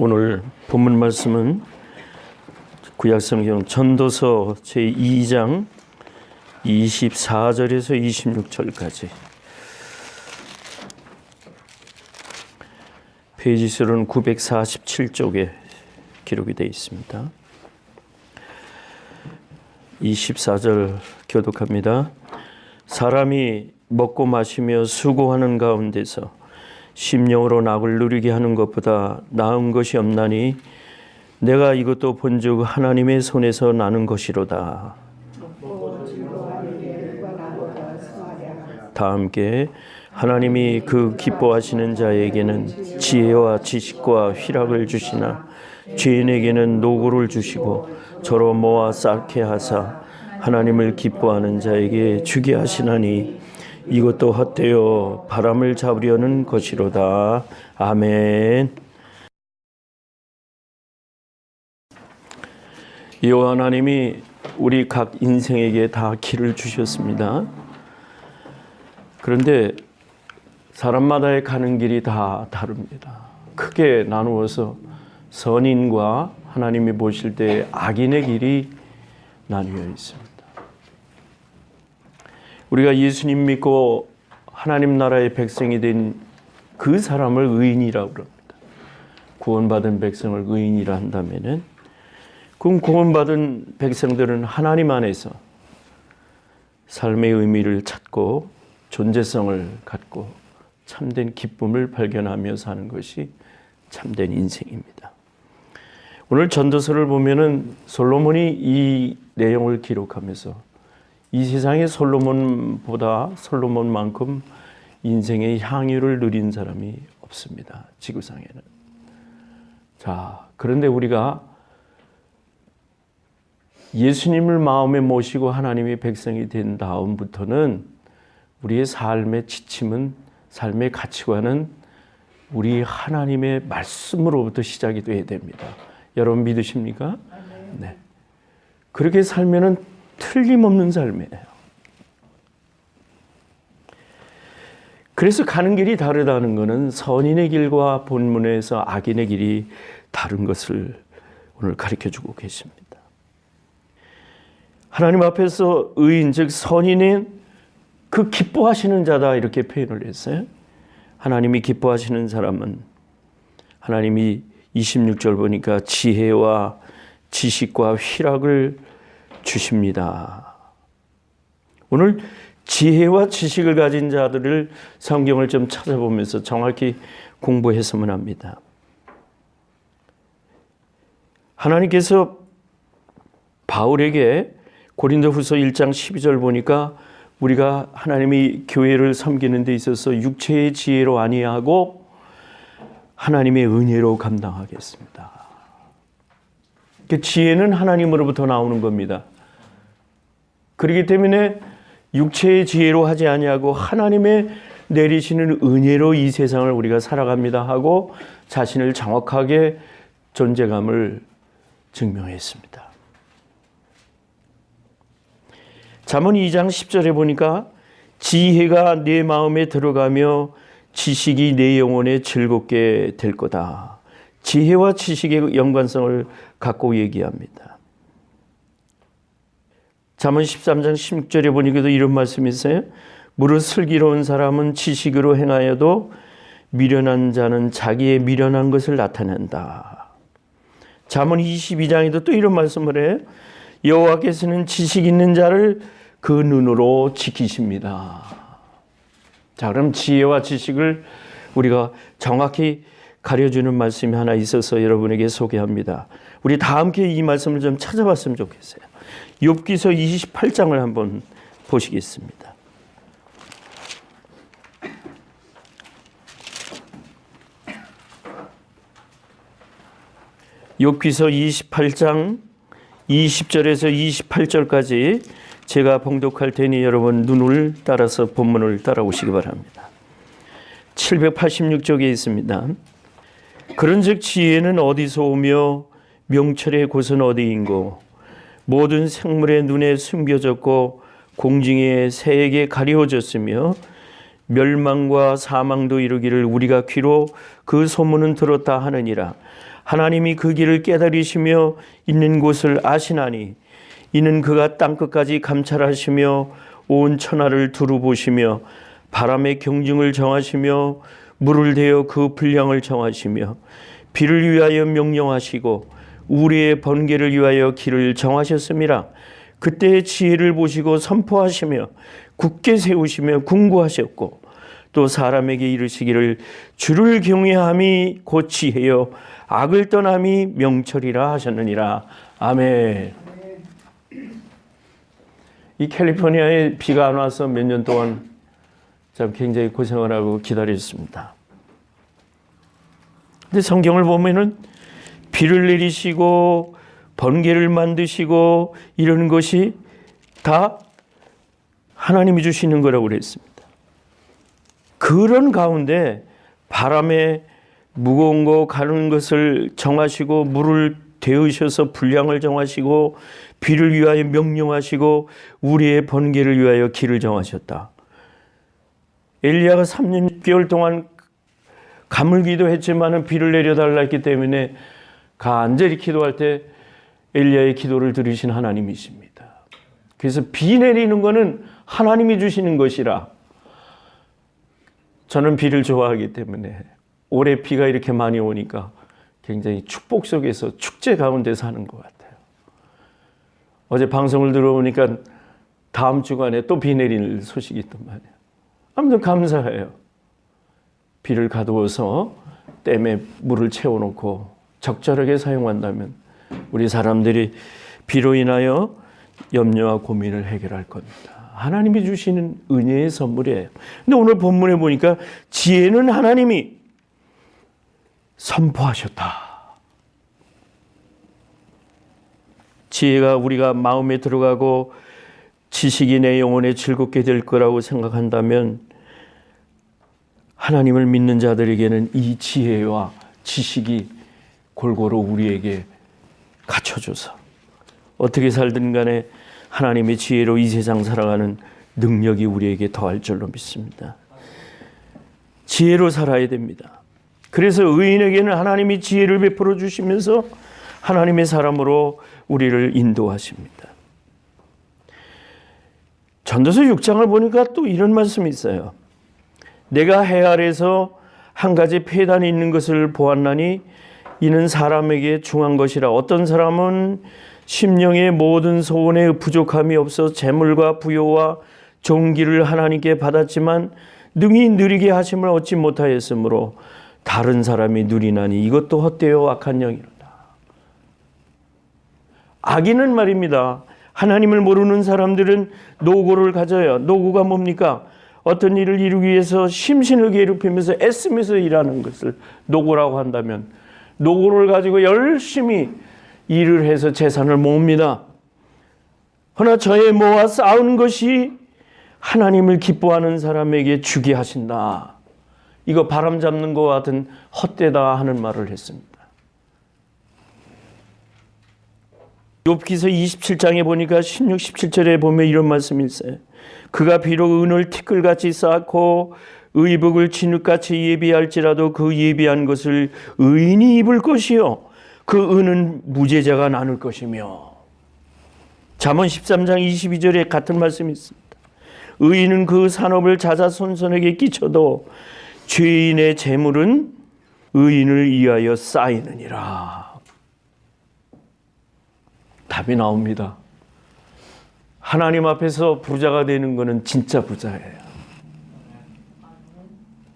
오늘 본문 말씀은 구약성경 전도서 제2장 24절에서 26절까지 페이지 수로는 947쪽에 기록이 되어 있습니다. 24절 교독합니다. 사람이 먹고 마시며 수고하는 가운데서 심령으로 낙을 누리게 하는 것보다 나은 것이 없나니 내가 이것도 본즉 하나님의 손에서 나는 것이로다. 다 함께 하나님이 그 기뻐하시는 자에게는 지혜와 지식과 희락을 주시나 죄인에게는 노고를 주시고 저로 모아 쌓게 하사 하나님을 기뻐하는 자에게 주게 하시나니 이것도 헛되어 바람을 잡으려는 것이로다. 아멘. 여호와 하나님이 우리 각 인생에게 다 길을 주셨습니다. 그런데 사람마다의 가는 길이 다 다릅니다. 크게 나누어서 선인과 하나님이 보실 때 악인의 길이 나뉘어 있습니다. 우리가 예수님 믿고 하나님 나라의 백성이 된 그 사람을 의인이라고 그럽니다. 구원받은 백성을 의인이라 한다면은 그럼 구원받은 백성들은 하나님 안에서 삶의 의미를 찾고 존재성을 갖고 참된 기쁨을 발견하며 사는 것이 참된 인생입니다. 오늘 전도서를 보면은 솔로몬이 이 내용을 기록하면서 이 세상에 솔로몬보다 솔로몬만큼 인생의 향유를 누린 사람이 없습니다. 지구상에는. 자, 그런데 우리가 예수님을 마음에 모시고 하나님의 백성이 된 다음부터는 우리의 삶의 지침은 삶의 가치관은 우리 하나님의 말씀으로부터 시작이 돼야 됩니다. 여러분 믿으십니까? 네. 그렇게 살면은 틀림없는 삶이에요. 그래서 가는 길이 다르다는 것은 선인의 길과 본문에서 악인의 길이 다른 것을 오늘 가르쳐 주고 계십니다. 하나님 앞에서 의인 즉 선인은 그 기뻐하시는 자다 이렇게 표현을 했어요. 하나님이 기뻐하시는 사람은 하나님이 26절 보니까 지혜와 지식과 희락을 주십니다. 오늘 지혜와 지식을 가진 자들을 성경을 좀 찾아보면서 정확히 공부했으면 합니다. 하나님께서 바울에게 고린도후서 1장 12절 보니까 우리가 하나님이 교회를 섬기는 데 있어서 육체의 지혜로 아니하고 하나님의 은혜로 감당하겠습니다. 그 지혜는 하나님으로부터 나오는 겁니다. 그렇기 때문에 육체의 지혜로 하지 아니하고 하나님의 내리시는 은혜로 이 세상을 우리가 살아갑니다 하고 자신을 정확하게 존재감을 증명했습니다. 잠언 2장 10절에 보니까 지혜가 내 마음에 들어가며 지식이 내 영혼에 즐겁게 될 거다. 지혜와 지식의 연관성을 갖고 얘기합니다. 잠언 13장 16절에 보니까도 이런 말씀이 있어요. 무릇 슬기로운 사람은 지식으로 행하여도 미련한 자는 자기의 미련한 것을 나타낸다. 잠언 22장에도 또 이런 말씀을 해요. 여호와께서는 지식 있는 자를 그 눈으로 지키십니다. 자, 그럼 지혜와 지식을 우리가 정확히 가려주는 말씀이 하나 있어서 여러분에게 소개합니다. 우리 다 함께 이 말씀을 좀 찾아봤으면 좋겠어요. 욥기서 28장을 한번 보시겠습니다. 욥기서 28장 20절에서 28절까지 제가 봉독할 테니 여러분 눈을 따라서 본문을 따라오시기 바랍니다. 786쪽에 있습니다. 그런즉 지혜는 어디서 오며 명철의 곳은 어디인고? 모든 생물의 눈에 숨겨졌고 공중의 새에게 가리워졌으며 멸망과 사망도 이르기를 우리가 귀로 그 소문은 들었다 하느니라. 하나님이 그 길을 깨달으시며 있는 곳을 아시나니 이는 그가 땅 끝까지 감찰하시며 온 천하를 두루 보시며 바람의 경중을 정하시며 물을 대어 그 분량을 정하시며 비를 위하여 명령하시고 우리의 번개를 위하여 길을 정하셨습니다. 그때의 지혜를 보시고 선포하시며 굳게 세우시며 궁구하셨고 또 사람에게 이르시기를 주를 경외함이 곧 지혜요 악을 떠남이 명철이라 하셨느니라. 아멘. 이 캘리포니아에 비가 안 와서 몇 년 동안 참 굉장히 고생을 하고 기다렸습니다. 근데 성경을 보면은 비를 내리시고 번개를 만드시고 이런 것이 다 하나님이 주시는 거라고 그랬습니다. 그런 가운데 바람에 무거운 거 가는 것을 정하시고 물을 데우셔서 분량을 정하시고 비를 위하여 명령하시고 우리의 번개를 위하여 길을 정하셨다. 엘리야가 3년 6개월 동안 가물기도 했지만은 비를 내려달라 했기 때문에 간절히 기도할 때 엘리야의 기도를 들으신 하나님이십니다. 그래서 비 내리는 거는 하나님이 주시는 것이라 저는 비를 좋아하기 때문에 올해 비가 이렇게 많이 오니까 굉장히 축복 속에서 축제 가운데 사는 것 같아요. 어제 방송을 들어보니까 다음 주간에 또 비 내릴 소식이 있단 말이에요. 아무튼 감사해요. 비를 가두어서 댐에 물을 채워놓고 적절하게 사용한다면 우리 사람들이 비로 인하여 염려와 고민을 해결할 겁니다. 하나님이 주시는 은혜의 선물이에요. 근데 오늘 본문에 보니까 지혜는 하나님이 선포하셨다. 지혜가 우리가 마음에 들어가고 지식이 내 영혼에 즐겁게 될 거라고 생각한다면 하나님을 믿는 자들에게는 이 지혜와 지식이 골고루 우리에게 갖춰줘서 어떻게 살든 간에 하나님의 지혜로 이 세상 살아가는 능력이 우리에게 더할 줄로 믿습니다. 지혜로 살아야 됩니다. 그래서 의인에게는 하나님이 지혜를 베풀어 주시면서 하나님의 사람으로 우리를 인도하십니다. 전도서 6장을 보니까 또 이런 말씀이 있어요. 내가 해 아래서 한 가지 폐단이 있는 것을 보았나니 이는 사람에게 중한 것이라 어떤 사람은 심령의 모든 소원에 부족함이 없어 재물과 부요와 종기를 하나님께 받았지만 능히 느리게 하심을 얻지 못하였으므로 다른 사람이 누리나니 이것도 헛되어 악한 영이로다. 악인은 말입니다. 하나님을 모르는 사람들은 노고를 가져요. 노고가 뭡니까? 어떤 일을 이루기 위해서 심신을 괴롭히면서 애쓰면서 일하는 것을 노고라고 한다면 노고를 가지고 열심히 일을 해서 재산을 모읍니다. 허나 저의 모아 쌓은 것이 하나님을 기뻐하는 사람에게 주게 하신다. 이거 바람 잡는 것 같은 헛되다 하는 말을 했습니다. 욥기서 27장에 보니까 16, 17절에 보면 이런 말씀이 있어요. 그가 비록 은을 티끌같이 쌓고 의복을 진흙같이 예비할지라도 그 예비한 것을 의인이 입을 것이요 그 은은 무죄자가 나눌 것이며 잠언 13장 22절에 같은 말씀이 있습니다. 의인은 그 산업을 자자손손에게 끼쳐도 죄인의 재물은 의인을 위하여 쌓이느니라. 답이 나옵니다. 하나님 앞에서 부자가 되는 것은 진짜 부자예요.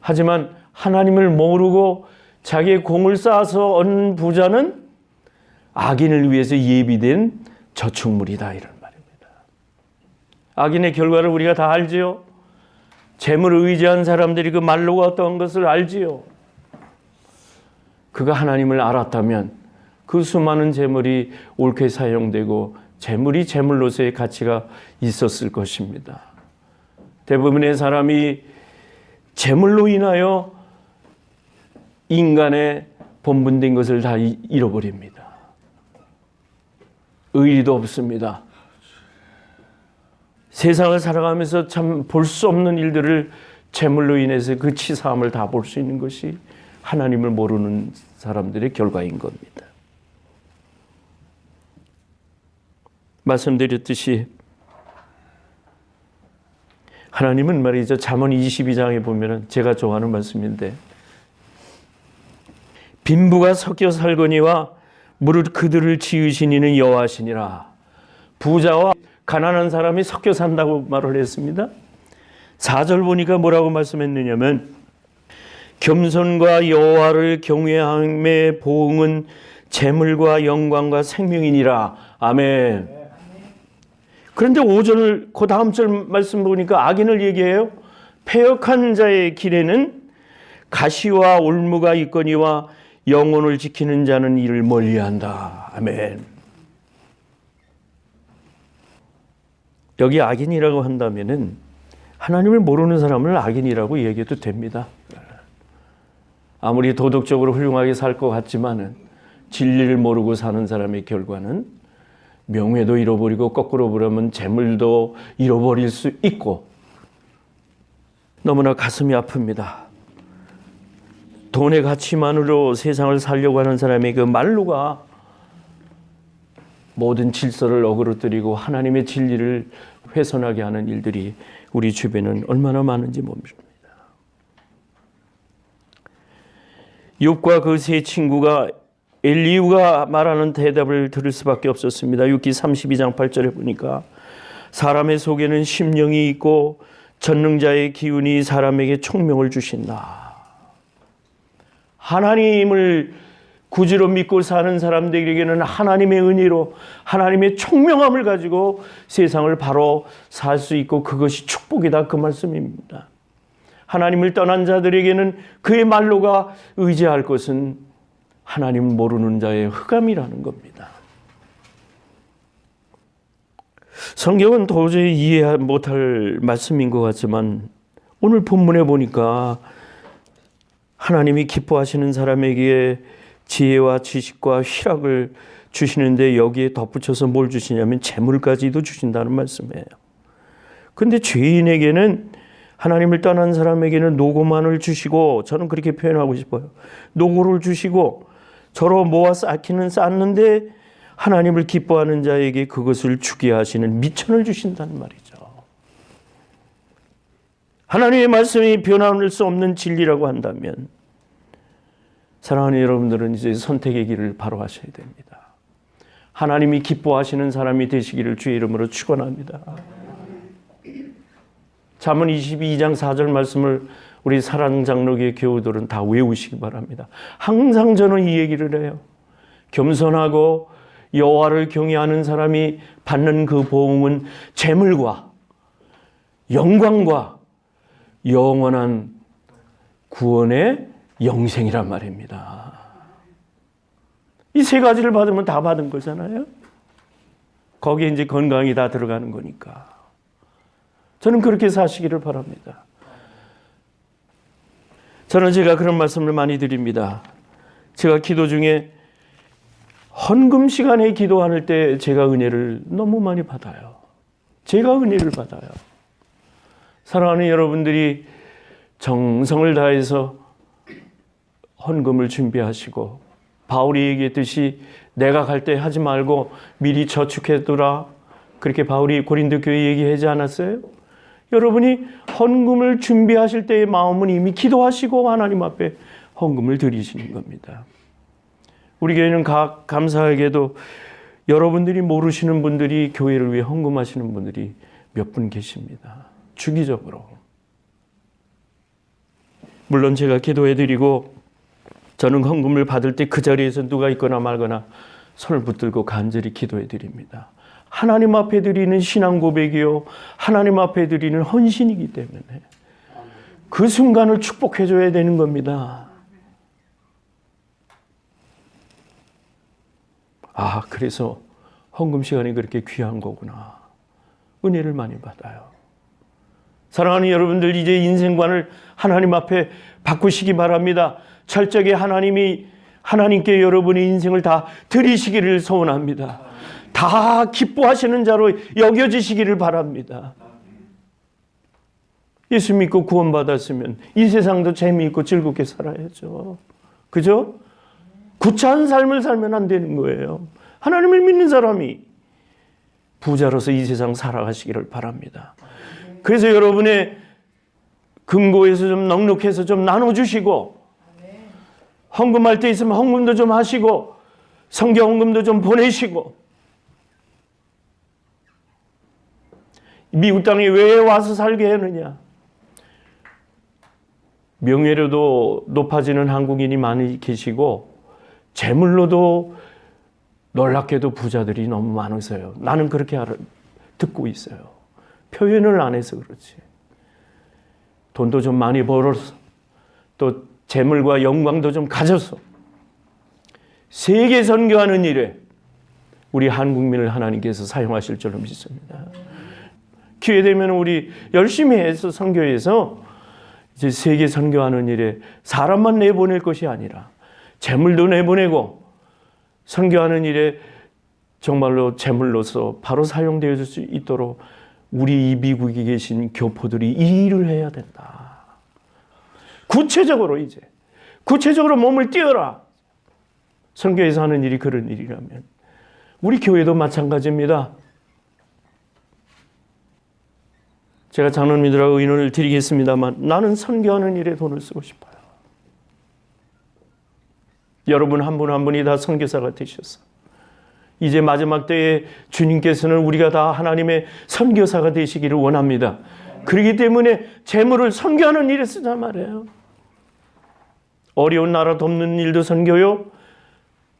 하지만 하나님을 모르고 자기의 공을 쌓아서 얻는 부자는 악인을 위해서 예비된 저축물이다 이런 말입니다. 악인의 결과를 우리가 다 알지요. 재물을 의지한 사람들이 그 말로가 어떤 것을 알지요. 그가 하나님을 알았다면 그 수많은 재물이 옳게 사용되고 재물이 재물로서의 가치가 있었을 것입니다. 대부분의 사람이 재물로 인하여 인간의 본분된 것을 다 잃어버립니다. 의리도 없습니다. 세상을 살아가면서 참 볼 수 없는 일들을 재물로 인해서 그 치사함을 다 볼 수 있는 것이 하나님을 모르는 사람들의 결과인 겁니다. 말씀드렸듯이 하나님은 말이죠. 잠언 22장에 보면은 제가 좋아하는 말씀인데 빈부가 섞여 살거니와 무릇 그들을 지으신 이는 여호와시니라. 부자와 가난한 사람이 섞여 산다고 말을 했습니다. 4절 보니까 뭐라고 말씀했느냐면 겸손과 여호와를 경외함의 보응은 재물과 영광과 생명이니라. 아멘. 그런데 5절 그 다음 절 말씀 보니까 악인을 얘기해요. 패역한 자의 길에는 가시와 올무가 있거니와 영혼을 지키는 자는 이를 멀리한다. 아멘. 여기 악인이라고 한다면은 하나님을 모르는 사람을 악인이라고 얘기해도 됩니다. 아무리 도덕적으로 훌륭하게 살 것 같지만은 진리를 모르고 사는 사람의 결과는 명예도 잃어버리고 거꾸로 보려면 재물도 잃어버릴 수 있고 너무나 가슴이 아픕니다. 돈의 가치만으로 세상을 살려고 하는 사람의 그 말로가 모든 질서를 어그러뜨리고 하나님의 진리를 훼손하게 하는 일들이 우리 주변은 얼마나 많은지 모릅니다. 욥과 그 세 친구가 엘리우가 말하는 대답을 들을 수밖에 없었습니다. 6기 32장 8절에 보니까 사람의 속에는 심령이 있고 전능자의 기운이 사람에게 총명을 주신다. 하나님을 구주로 믿고 사는 사람들에게는 하나님의 은혜로 하나님의 총명함을 가지고 세상을 바로 살 수 있고 그것이 축복이다 그 말씀입니다. 하나님을 떠난 자들에게는 그의 말로가 의지할 것은 하나님 모르는 자의 흑암이라는 겁니다. 성경은 도저히 이해 못할 말씀인 것 같지만 오늘 본문에 보니까 하나님이 기뻐하시는 사람에게 지혜와 지식과 희락을 주시는데 여기에 덧붙여서 뭘 주시냐면 재물까지도 주신다는 말씀이에요. 근데 죄인에게는 하나님을 떠난 사람에게는 노고만을 주시고 저는 그렇게 표현하고 싶어요. 노고를 주시고 저로 모아 쌓기는 쌓는데 하나님을 기뻐하는 자에게 그것을 주게 하시는 미천을 주신다는 말이죠. 하나님의 말씀이 변함을 수 없는 진리라고 한다면 사랑하는 여러분들은 이제 선택의 길을 바로 하셔야 됩니다. 하나님이 기뻐하시는 사람이 되시기를 주의 이름으로 축원합니다. 잠언 22장 4절 말씀을 우리 사랑 장로교의 교우들은 다 외우시기 바랍니다. 항상 저는 이 얘기를 해요. 겸손하고 여호와를 경외하는 사람이 받는 그 보응은 재물과 영광과 영원한 구원의 영생이란 말입니다. 이 세 가지를 받으면 다 받은 거잖아요. 거기에 이제 건강이 다 들어가는 거니까. 저는 그렇게 사시기를 바랍니다. 저는 제가 그런 말씀을 많이 드립니다. 제가 기도 중에 헌금 시간에 기도할 때 제가 은혜를 너무 많이 받아요. 제가 은혜를 받아요. 사랑하는 여러분들이 정성을 다해서 헌금을 준비하시고 바울이 얘기했듯이 내가 갈 때 하지 말고 미리 저축해두라. 그렇게 바울이 고린도 교회 얘기하지 않았어요? 여러분이 헌금을 준비하실 때의 마음은 이미 기도하시고 하나님 앞에 헌금을 드리시는 겁니다. 우리 교회는 각 감사하게도 여러분들이 모르시는 분들이 교회를 위해 헌금하시는 분들이 몇 분 계십니다. 주기적으로. 물론 제가 기도해 드리고 저는 헌금을 받을 때 그 자리에서 누가 있거나 말거나 손을 붙들고 간절히 기도해 드립니다. 하나님 앞에 드리는 신앙 고백이요. 하나님 앞에 드리는 헌신이기 때문에 그 순간을 축복해 줘야 되는 겁니다. 아, 그래서 헌금 시간이 그렇게 귀한 거구나. 은혜를 많이 받아요. 사랑하는 여러분들, 이제 인생관을 하나님 앞에 바꾸시기 바랍니다. 철저하게 하나님이, 하나님께 여러분의 인생을 다 드리시기를 소원합니다. 다 기뻐하시는 자로 여겨지시기를 바랍니다. 예수 믿고 구원받았으면 이 세상도 재미있고 즐겁게 살아야죠. 그죠? 구차한 삶을 살면 안 되는 거예요. 하나님을 믿는 사람이 부자로서 이 세상 살아가시기를 바랍니다. 그래서 여러분의 금고에서 좀 넉넉해서 좀 나눠주시고 헌금할 때 있으면 헌금도 좀 하시고 성경 헌금도 좀 보내시고 미국 땅에 왜 와서 살게 하느냐? 명예로도 높아지는 한국인이 많이 계시고 재물로도 놀랍게도 부자들이 너무 많으세요. 나는 그렇게 듣고 있어요. 표현을 안 해서 그렇지. 돈도 좀 많이 벌어서 또 재물과 영광도 좀 가져서 세계 선교하는 일에 우리 한국민을 하나님께서 사용하실 줄로 믿습니다. 기회 되면 우리 열심히 해서 선교해서 이제 세계 선교하는 일에 사람만 내보낼 것이 아니라 재물도 내보내고 선교하는 일에 정말로 재물로서 바로 사용되어 줄 수 있도록 우리 이 미국에 계신 교포들이 이 일을 해야 된다. 구체적으로 이제 구체적으로 몸을 띄어라. 선교에서 하는 일이 그런 일이라면 우리 교회도 마찬가지입니다. 제가 장로님들하고 의논을 드리겠습니다만 나는 선교하는 일에 돈을 쓰고 싶어요. 여러분 한분한 분이 다 선교사가 되셔서 이제 마지막 때에 주님께서는 우리가 다 하나님의 선교사가 되시기를 원합니다. 그렇기 때문에 재물을 선교하는 일에 쓰자 말이에요. 어려운 나라 돕는 일도 선교요.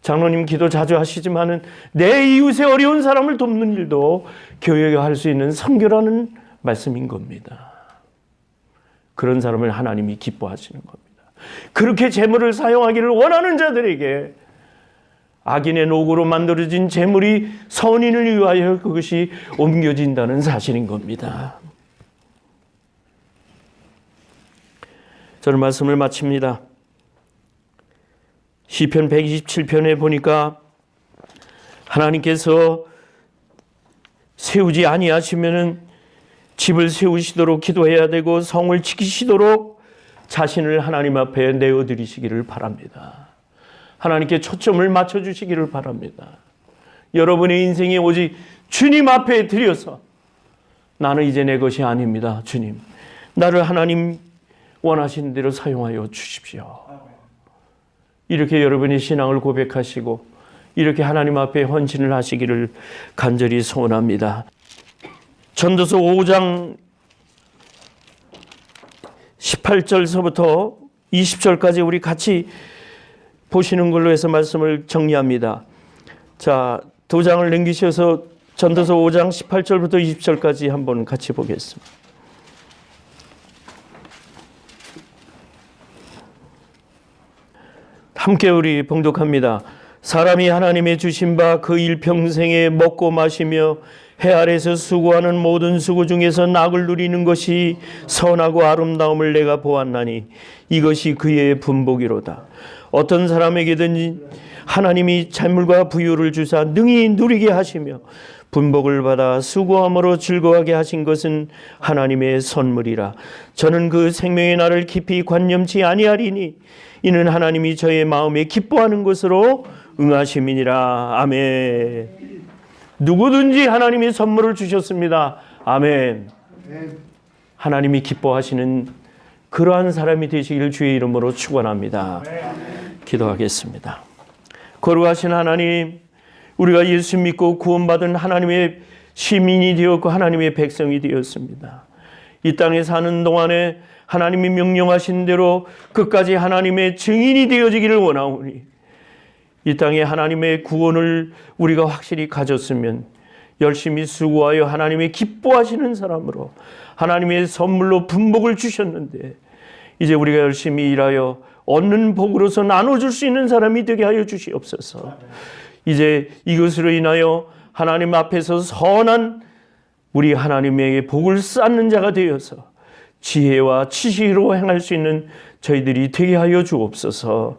장로님 기도 자주 하시지만은 내 이웃의 어려운 사람을 돕는 일도 교회가 할 수 있는 선교라는 말씀인 겁니다. 그런 사람을 하나님이 기뻐하시는 겁니다. 그렇게 재물을 사용하기를 원하는 자들에게 악인의 노고로 만들어진 재물이 선인을 위하여 그것이 옮겨진다는 사실인 겁니다. 저는 말씀을 마칩니다. 시편 127편에 보니까 하나님께서 세우지 아니하시면은 집을 세우시도록 기도해야 되고 성을 지키시도록 자신을 하나님 앞에 내어 드리시기를 바랍니다. 하나님께 초점을 맞춰 주시기를 바랍니다. 여러분의 인생이 오직 주님 앞에 드려서 나는 이제 내 것이 아닙니다. 주님. 나를 하나님 원하시는 대로 사용하여 주십시오. 이렇게 여러분의 신앙을 고백하시고 이렇게 하나님 앞에 헌신을 하시기를 간절히 소원합니다. 전도서 5장 18절서부터 20절까지 우리 같이 보시는 걸로 해서 말씀을 정리합니다. 자, 두 장을 넘기셔서 전도서 5장 18절부터 20절까지 한번 같이 보겠습니다. 함께 우리 봉독합니다. 사람이 하나님의 주신 바 그 일평생에 먹고 마시며 해 아래서 수고하는 모든 수고 중에서 낙을 누리는 것이 선하고 아름다움을 내가 보았나니 이것이 그의 분복이로다. 어떤 사람에게든지 하나님이 재물과 부유를 주사 능히 누리게 하시며 분복을 받아 수고함으로 즐거워하게 하신 것은 하나님의 선물이라. 저는 그 생명의 날을 깊이 관념치 아니하리니 이는 하나님이 저의 마음에 기뻐하는 것으로 응하심이니라. 아멘. 누구든지 하나님이 선물을 주셨습니다. 아멘. 하나님이 기뻐하시는 그러한 사람이 되시기를 주의 이름으로 축원합니다. 기도하겠습니다. 거룩하신 하나님, 우리가 예수 믿고 구원받은 하나님의 시민이 되었고 하나님의 백성이 되었습니다. 이 땅에 사는 동안에 하나님이 명령하신 대로 끝까지 하나님의 증인이 되어지기를 원하오니 이 땅에 하나님의 구원을 우리가 확실히 가졌으면 열심히 수고하여 하나님의 기뻐하시는 사람으로 하나님의 선물로 분복을 주셨는데 이제 우리가 열심히 일하여 얻는 복으로서 나눠줄 수 있는 사람이 되게 하여 주시옵소서. 이제 이것으로 인하여 하나님 앞에서 선한 우리 하나님에게 복을 쌓는 자가 되어서 지혜와 지식으로 행할 수 있는 저희들이 되게 하여 주옵소서.